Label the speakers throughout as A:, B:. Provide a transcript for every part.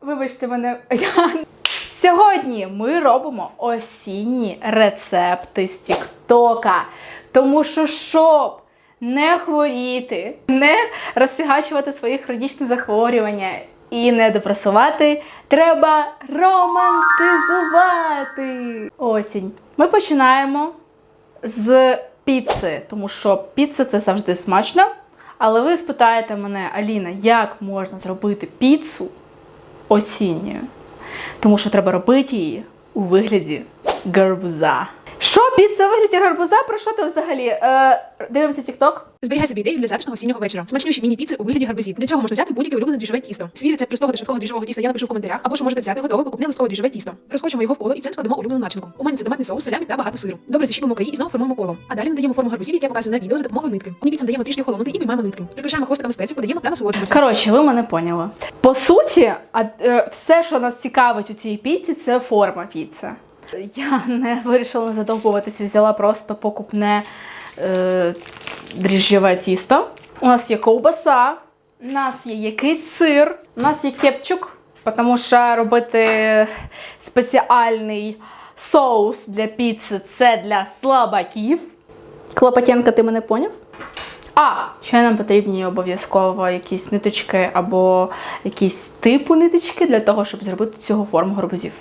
A: Вибачте мене. Сьогодні ми робимо осінні рецепти з Тіктока. Тому що щоб не хворіти, не розфігачувати свої хронічні захворювання і не депресувати, треба романтизувати осінь. Ми починаємо з піци, тому що піца це завжди смачно. Але ви спитаєте мене, Аліна, як можна зробити піцу осінньою? Тому що треба робити її у вигляді гарбуза. Що у вигляді гарбуза? Про що ти взагалі? Е, дивимося TikTok.
B: Зберігай собі ідею для затишного осіннього вечора. Смачніші міні-піци у вигляді гарбузів. Для цього можна взяти будь-яке улюблене дріжджове тісто. Свій рецепт простого та швидкого дріжджового тіста я напишу в коментарях, або ж можете взяти готове покупне листкове дріжджове тісто. Розкочимо його в коло і цим складемо улюблену начинку. У мене це томатний соус, салямі та багато сиру. Добре защіпимо краї і знову формуємо коло. А далі надаємо форму гарбузів, як я показую на відео за допомогою нитки. Міні-піцам даємо трішки холонути і виймаємо нитки. Прикрашаємо хвостиками спеції, подаємо та насолоджуємося.
A: Коротше, ви мене поняли. По суті, а, е, все, що нас цікавить у цій піці, це форма піци. Я не вирішила не задовбуватися, взяла просто покупне е, дріжджове тісто. У нас є ковбаса, у нас є якийсь сир, у нас є кепчук, тому що робити спеціальний соус для піци це для слабаків. Клопотенка, ти мене поняв? А, ще нам потрібні обов'язково якісь ниточки або якісь типу ниточки для того, щоб зробити цього форму гарбузів.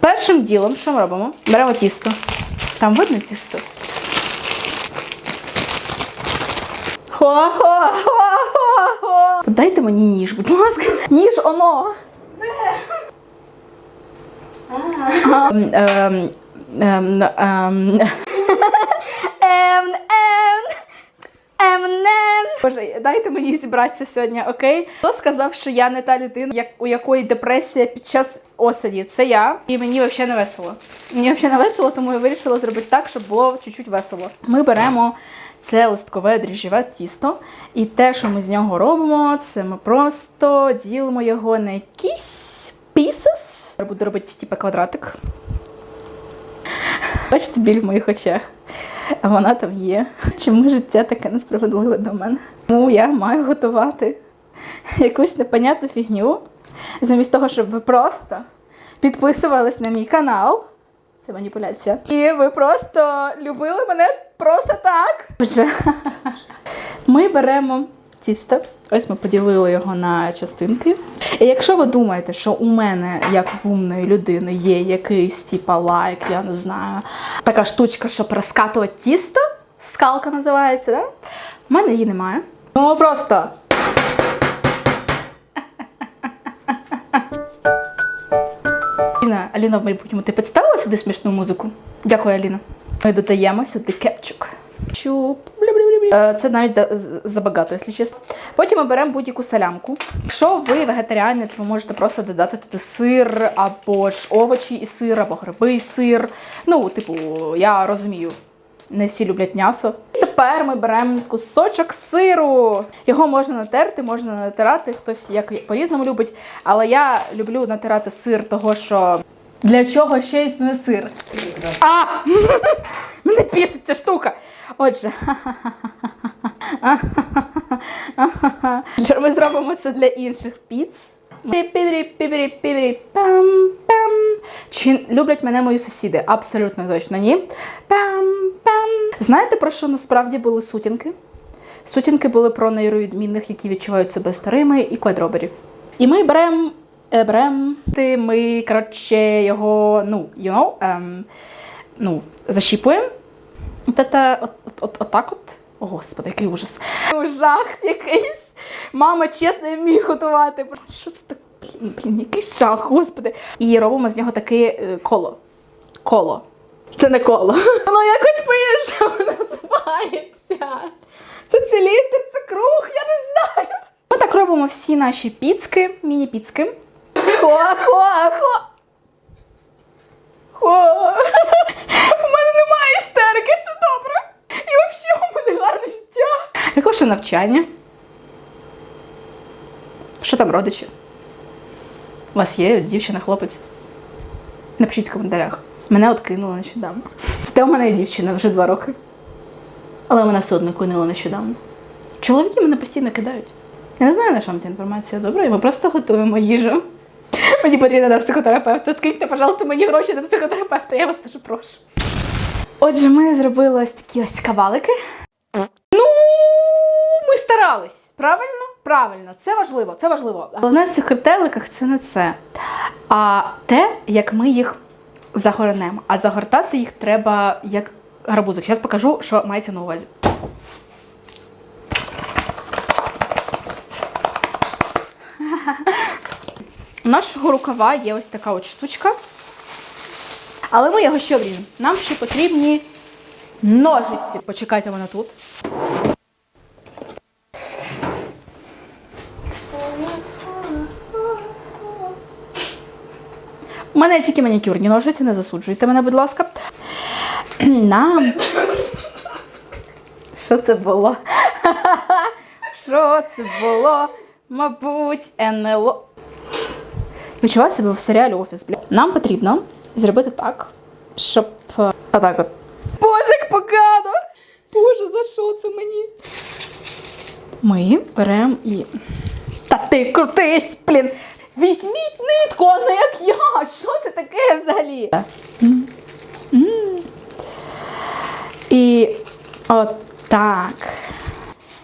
A: Першим ділом, що ми робимо? Беремо тісто. Там видно тісто. Хо-хо-хо-хо-хо. Дайте мені ніж, будь ласка. Ніж оно. Ем, ем, ем, ем. Ем, ем. Емнем. Боже, дайте мені зібратися сьогодні, окей? Хто сказав, що я не та людина, як, у якої депресія під час осені? Це я. І мені взагалі не весело. Мені взагалі не весело, тому я вирішила зробити так, щоб було чуть-чуть весело. Ми беремо це листкове дріжджеве тісто, і те, що ми з нього робимо, це ми просто ділимо його на якісь pieces. Я буду робити типу квадратик. Бачите біль в моїх очах. А вона там є. Чому життя таке несправедливе до мене? Тому я маю готувати якусь непонятну фігню, замість того, щоб ви просто підписувались на мій канал. Це маніпуляція. І ви просто любили мене просто так. Отже, ми беремо тісто. Ось ми поділили його на частинки. І якщо ви думаєте, що у мене, як в умної людини, є якийсь типа лайк, я не знаю, така штучка, щоб розкатувати тісто, скалка називається, да? У мене її немає. Ну просто. Аліна, Аліна в майбутньому, ти підставила сюди смішну музику? Дякую, Аліна. Ми додаємо сюди кепчук. Чуп. Е, Це навіть забагато, якщо чесно. Потім ми беремо будь-яку салямку. Якщо ви вегетаріанець, ви можете просто додати туди сир, або ж овочі і сир, або гриби і сир. Ну, типу, я розумію, не всі люблять м'ясо. Тепер ми беремо кусочок сиру. Його можна натерти, можна натирати, хтось як по-різному любить. Але я люблю натирати сир, того що для чого ще існує сир? А! Мене пісить ця штука. Отже, ми зробимо це для інших піц. Чи люблять мене мої сусіди? Абсолютно точно ні. Пам-пам. Знаєте, про що насправді були сутінки? Сутінки були про нейровідмінних, які відчувають себе старими, і квадроберів. І ми беремо. Е, Берем, ти ми, коротше, його, ну, you know, ем, ну, защіпуємо. От, это, от, от, от, отак от. О, господи, який ужас. Ну, жах якийсь. Мама чесно не вміє готувати. Що це так? Блін, блін, який жах, господи. І робимо з нього таке е, коло. Коло. Це не коло. Воно якось по-іншому називається. Це циліндр, це круг, я не знаю. Ми так робимо всі наші піцки, міні-піцки. Хо-хо-хо. Хо. У мене немає істерики, все добре. І взагалі у мене гарне життя. Яке ще навчання? Що там родичі? У вас є дівчина, хлопець? Напишіть в коментарях. Мене от кинули нещодавно. Це у мене є дівчина вже два роки. Але мене все одно кинули нещодавно. Чоловіки мене постійно кидають. Я не знаю, на вам ця інформація добре, ми просто готуємо їжу. Мені потрібно до психотерапевта. Скиньте, пожалуйста, мені гроші до психотерапевта, я вас дуже прошу. Отже, ми зробили ось такі ось кавалики. Ну, ми старались. Правильно? Правильно, це важливо, це важливо. Головне в цих крителиках це не це. А те, як ми їх загорнемо. А загортати їх треба як гарбузик. Зараз покажу, що мається на увазі. У нашого рукава є ось така от штучка. Але ми його ще обріжемо. Нам ще потрібні ножиці. Почекайте мене тут. У мене тільки манікюрні ножиці, не засуджуйте мене, будь ласка. Нам. Що це було? Що це було? Мабуть, НЛО. Відчуваю себе в серіалі Офіс. Нам потрібно зробити так, щоб. е, Отак от. Боже, як погано! Боже, за що це мені? Ми беремо і. Та ти крутись, блін! Візьміть нитку, а не як я! Що це таке взагалі? М. М. І отак.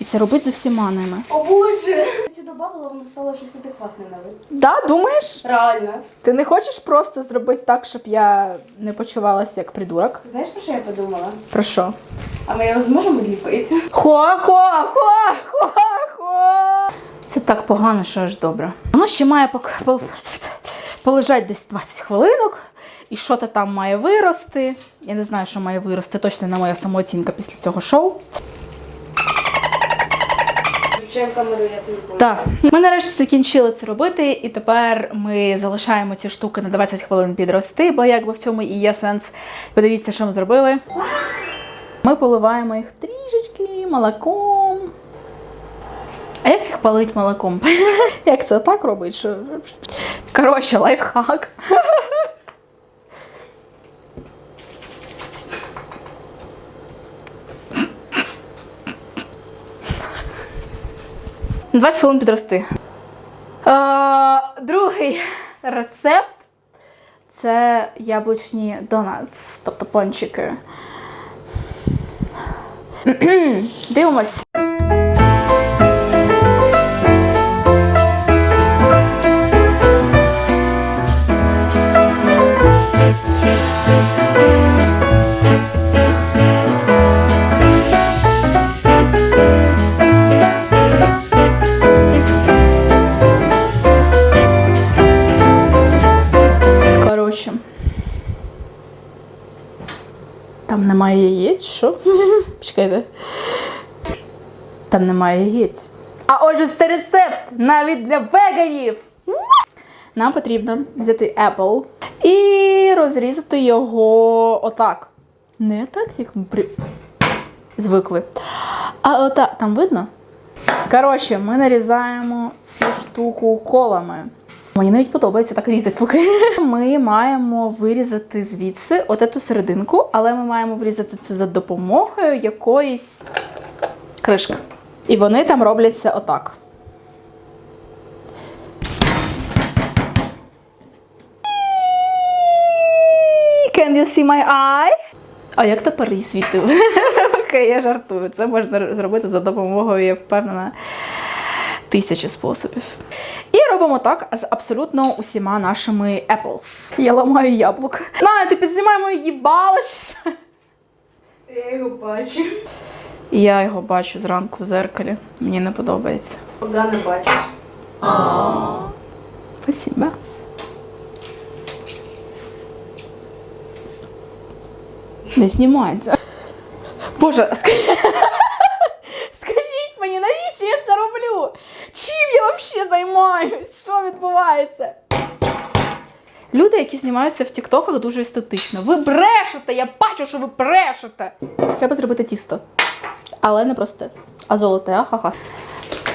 A: І це робить з усіма ними.
C: О боже! Цю воно стало щось адекватне навіть.
A: Да, думаєш?
C: Реально.
A: Ти не хочеш просто зробити так, щоб я не почувалася як придурок?
C: Знаєш, про що я подумала?
A: Про що?
C: А ми його зможемо ліпити?
A: Хо-хо-хо-хо-хо! Це так погано, що аж добре. Воно ще має пок- пол- полежати десь 20 хвилинок, і що то там має вирости. Я не знаю, що має вирости, точно не моя самооцінка після цього шоу.
C: Я тобі помогу.
A: Так, ми нарешті закінчили це робити, і тепер ми залишаємо ці штуки на 20 хвилин підрости, бо якби в цьому і є сенс. Подивіться, що ми зробили. Ми поливаємо їх трішечки молоком. А як їх палить молоком? Як це так робить? Коротше, лайфхак. 20 хвилин підрости. Е, другий рецепт це яблучні донатс, тобто пончики. Дивимось. Чекайте. Там немає яєць. А отже, це рецепт навіть для веганів. Нам потрібно взяти Apple і розрізати його отак. Не так, як ми при... звикли. А отак, там видно? Коротше, ми нарізаємо цю штуку колами. Мені навіть подобається так різати. слухай. Ми маємо вирізати звідси от цю серединку, але ми маємо вирізати це за допомогою якоїсь кришки. І вони там роблять це отак. Can you see my eye? А як тепер її світив? Окей, я жартую. Це можна зробити за допомогою, я впевнена, тисячі способів. І робимо так з абсолютно усіма нашими apples. Я ламаю яблук. На, ти підзнімай моє їбало.
C: Я його бачу.
A: Я його бачу зранку в зеркалі. Мені не подобається.
C: Погано бачиш.
A: Спасибо. Не знімається. Боже, скажіть мені, навіщо я це роблю? Чим я взагалі займаюсь? Що відбувається? Люди, які знімаються в тіктоках, дуже естетично. Ви брешете! Я бачу, що ви брешете. Треба зробити тісто. Але не просте, а золоте, ахаха.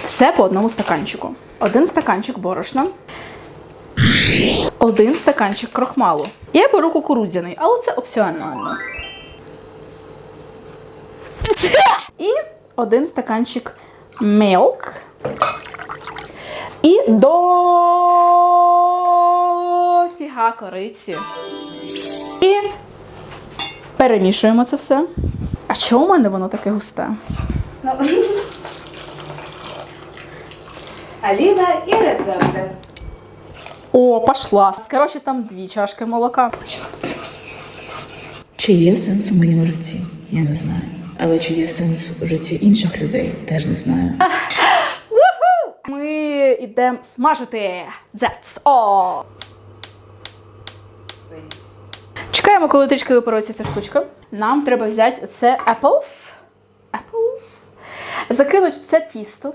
A: Все по одному стаканчику. Один стаканчик борошна, один стаканчик крохмалу. Я беру кукурудзяний, але це опціонально. І один стаканчик milk. І до фіга кориці. І перемішуємо це все. А чому у мене воно таке густе?
C: Аліна і рецепти.
A: О, пошла. Коротше, там дві чашки молока.
D: Чи є сенс у моєму житті? Я не знаю. Але чи є сенс у житті інших людей, теж не знаю.
A: Ми йдемо смажити. That's all. Чекаємо, коли трішки випарується ця штучка. Нам треба взяти це apples. Apples. Закинути це тісто.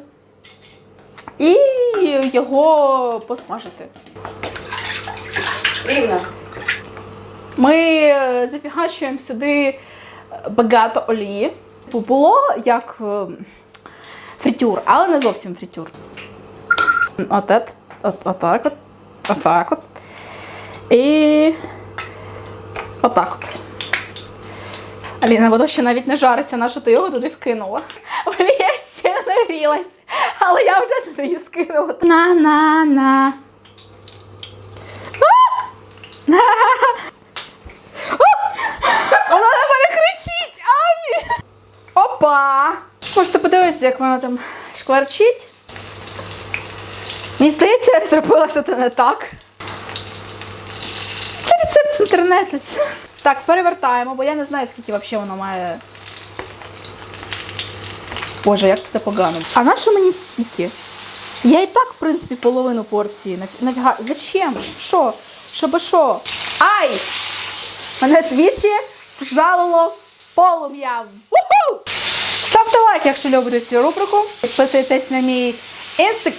A: І його посмажити.
C: Рівно.
A: Ми е, зафігачуємо сюди багато олії. Було як е, фритюр, але не зовсім фритюр. Отет, от, отак от, отак от. І отак от. Аліна, воно ще навіть не жариться, на що ти його туди вкинула. Олія ще не грілась, але я вже туди її скинула. На-на-на. Вона кричить! Амі! Опа! Можете подивитися, як вона там шкварчить. Мені здається, я зробила щось не так. Це рецепт з інтернету. Так, перевертаємо, бо я не знаю, скільки взагалі воно має. Боже, як все погано. А на що мені стільки? Я і так, в принципі, половину порції нафі- нафіга. Зачем? Що? Щоб що? Ай! Мене двічі вжалило полум'ям. Ставте лайк, якщо любите цю рубрику. Підписуйтесь на мій інстаг...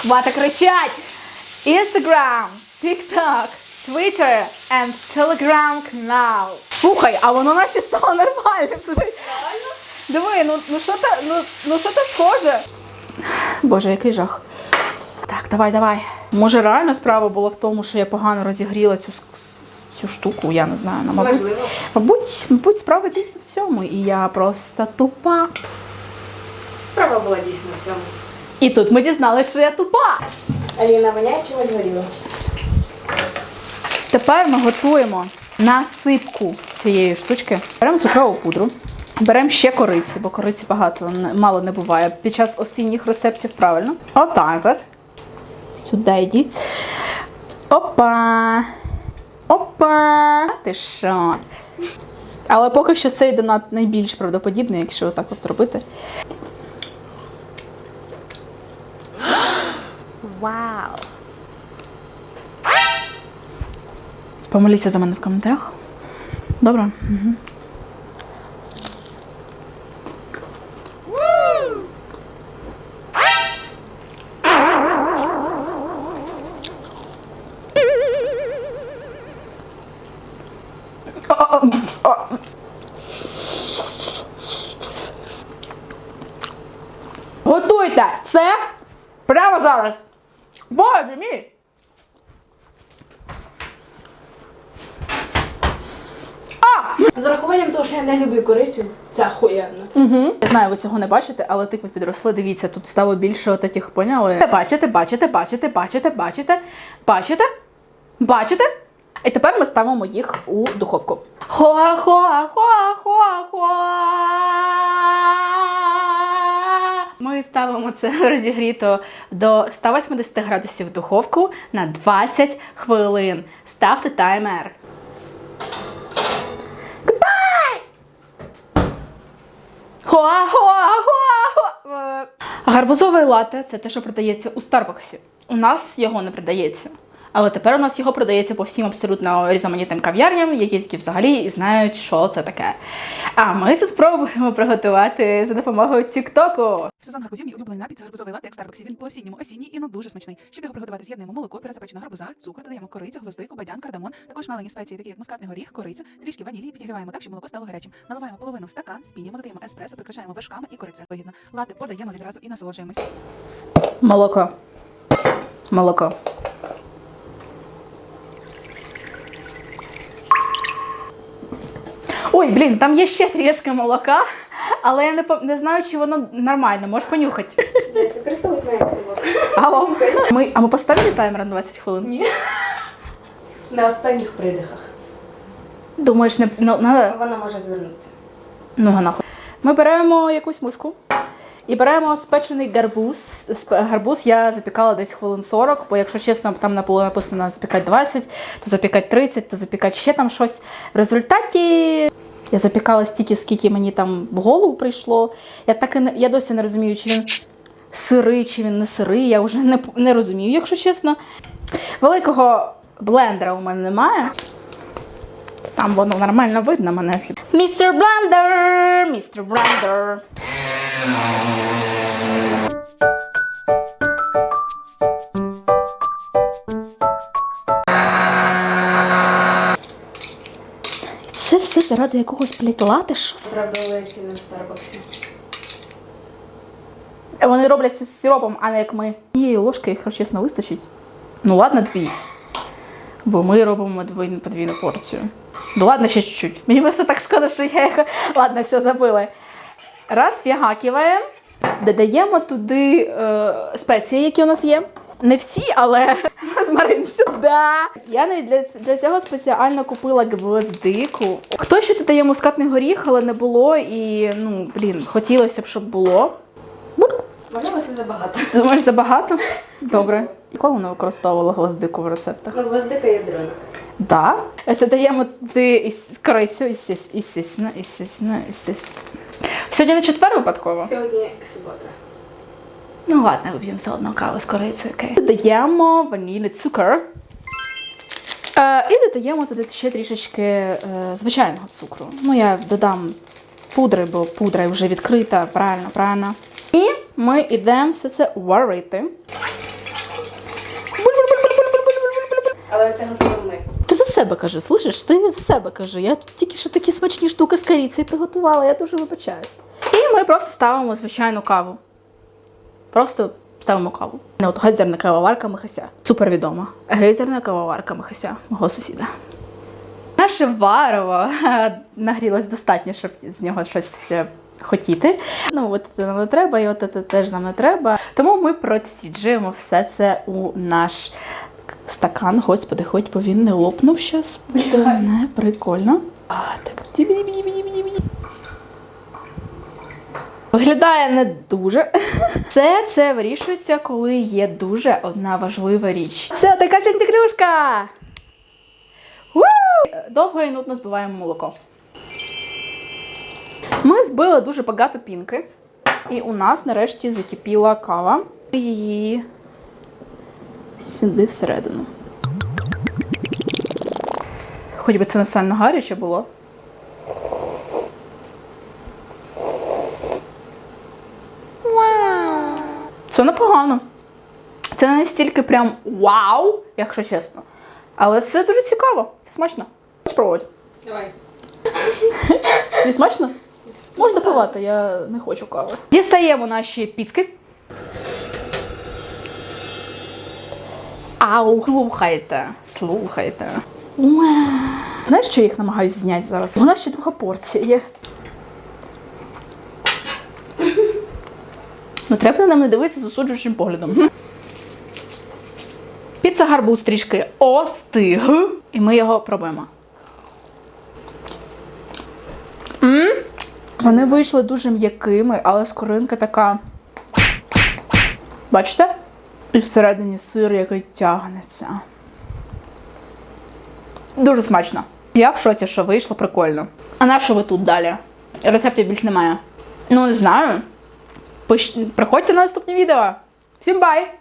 A: Хвата кричать! Інстаграм, TikTok, Twitter and Telegram канал. Слухай, а воно наче стало нормальним. Диви, ну, ну що це, ну, ну що це схоже? Боже, який жах. Так, давай, давай. Може, реально справа була в тому, що я погано розігріла цю, цю штуку, я не знаю. Ну, мабуть, мабуть, мабуть, справа дійсно в цьому. І я просто тупа.
C: Справа була дійсно в цьому.
A: І тут ми дізналися, що я тупа.
C: Аліна, воняє чимось горіло?
A: Тепер ми готуємо насипку цієї штучки. Беремо цукрову пудру, беремо ще кориці, бо кориці багато мало не буває під час осінніх рецептів, правильно. Отак от. Сюди йди. Опа. Опа. Ти що? Але поки що цей донат найбільш правдоподібний, якщо отак от зробити. Вау! Помоліться за мене в коментарях. Добре? Угу. Готуйте це прямо зараз. Боже мій!
C: З урахуванням того, що я не люблю корицю, це охуєнно.
A: Угу. Я знаю, ви цього не бачите, але тикви підросли. Дивіться, тут стало більше таких, поняли? Бачите, бачите, бачите, бачите, бачите, бачите, бачите? І тепер ми ставимо їх у духовку. Хоа, хоа, хоа, хоа, хоа. Ми ставимо це розігріто до 180 градусів духовку на 20 хвилин. Ставте таймер. Хоа, хоа, хоа. Е, Гарбузове лате це те, що продається у Старбаксі. У нас його не продається. Але тепер у нас його продається по всім абсолютно різноманітним кав'ярням, які тільки взагалі знають, що це таке. А ми це спробуємо приготувати за допомогою Тіктоку.
B: Сезон гарбузів мій улюблений напій це гарбузовий латек Старбаксі. Він по осінньому осінній і ну дуже смачний. Щоб його приготувати, з'єднуємо молоко, перезапечену гарбуза, цукор, додаємо корицю, гвоздику, бадян, кардамон, також малені спеції, такі як мускатний горіх, корицю, трішки ванілі, підігріваємо так, щоб молоко стало гарячим. Наливаємо половину в стакан, спінюємо, додаємо еспресо, прикрашаємо вершками і корицею. Вигідно. Лати подаємо відразу і насолоджуємось.
A: Молоко. Молоко. Ой, блін, там є ще трішки молока, але я не, не знаю, чи воно нормально. Можеш понюхати.
C: Використовуй моє.
A: Алло. Ми, а ми поставили таймер на 20 хвилин?
C: Ні. На останніх придихах.
A: Думаєш, не ну, надо?
C: Вона може звернутися.
A: Ну, нахуй. Ми беремо якусь миску і беремо спечений гарбуз. Гарбуз я запікала десь хвилин 40, бо якщо чесно, там на було написано запікати 20, то запікати 30, то запікати ще там щось. В результаті я запікала стільки, скільки мені там в голову прийшло. Я так і не, я досі не розумію, чи він сирий, чи він не сирий. Я вже не, не розумію, якщо чесно. Великого блендера у мене немає. Там воно нормально видно мене. Містер Блендер! Містер Блендер! Це все заради якогось плітлати? Що це?
C: Правда, ціни в Старбаксі.
A: Вони роблять це з сиропом, а не як ми. Цієї ложки, якщо чесно, вистачить. Ну ладно, дві. Бо ми робимо подвійну порцію. Ну ладно, ще чуть-чуть. Мені просто так шкода, що я їх. Ладно, все забили. Раз, в'ягаківаємо, додаємо туди е, спеції, які у нас є. Не всі, але розмарин сюди. Я навіть для, для цього спеціально купила гвоздику. Хто ще додає мускатний горіх, але не було. І ну, блін, хотілося б, щоб було. Бурк.
C: Можливо, це забагато.
A: Думаєш забагато? Добре. Ніколи не використовувала гвоздику в рецептах.
C: Ну, гвоздика ядрена.
A: Да. Це даємо туди із корицю, естественно, естественно, естественно. Сьогодні не четвер випадково?
C: Сьогодні субота.
A: Ну ладно, вип'ємо все одно каву з корицею, окей. Додаємо ванільний цукор. Е, і додаємо туди ще трішечки е, звичайного цукру. Ну, я додам пудри, бо пудра вже відкрита, правильно, правильно. І ми йдемо все це варити.
C: Але це
A: за себе кажи, слышиш? Ти за себе кажи. Я тут тільки що такі смачні штуки з корицею приготувала, я дуже вибачаюсь. І ми просто ставимо звичайну каву. Просто ставимо каву. Не от гейзерна кавоварка Михася. Супер відома. Гейзерна кавоварка Михася, мого сусіда. Наше варево нагрілось достатньо, щоб з нього щось е, хотіти. Ну, от це нам не треба, і от це теж нам не треба. Тому ми проціджуємо все це у наш стакан. Господи, хоч бо він не лопнув щас. Буде не прикольно. А, так. Виглядає не дуже. Це, це вирішується, коли є дуже одна важлива річ. Це така пентиклюшка! Довго і нудно збиваємо молоко. Ми збили дуже багато пінки, і у нас нарешті закипіла кава. Її сюди всередину. Хоч би це не сильно гаряче було. Це непогано. Це не настільки прям вау, якщо чесно. Але це дуже цікаво. Це смачно. Хочеш пробувати?
C: Давай.
A: Тобі смачно? Можна допивати, я не хочу кави. Дістаємо наші піцки. Ау, слухайте, слухайте. Знаєш, що я їх намагаюся зняти зараз? У нас ще друга порція є. Ну, треба на мене дивитися з осуджуючим поглядом. Піца гарбуз трішки остиг. І ми його пробуємо. М? Вони вийшли дуже м'якими, але скоринка така. Бачите? І всередині сир, який тягнеться. Дуже смачно. Я в шоці, що вийшло прикольно. А на що ви тут далі? Рецептів більш немає. Ну, не знаю. Приходьте на наступні відео. Всім бай!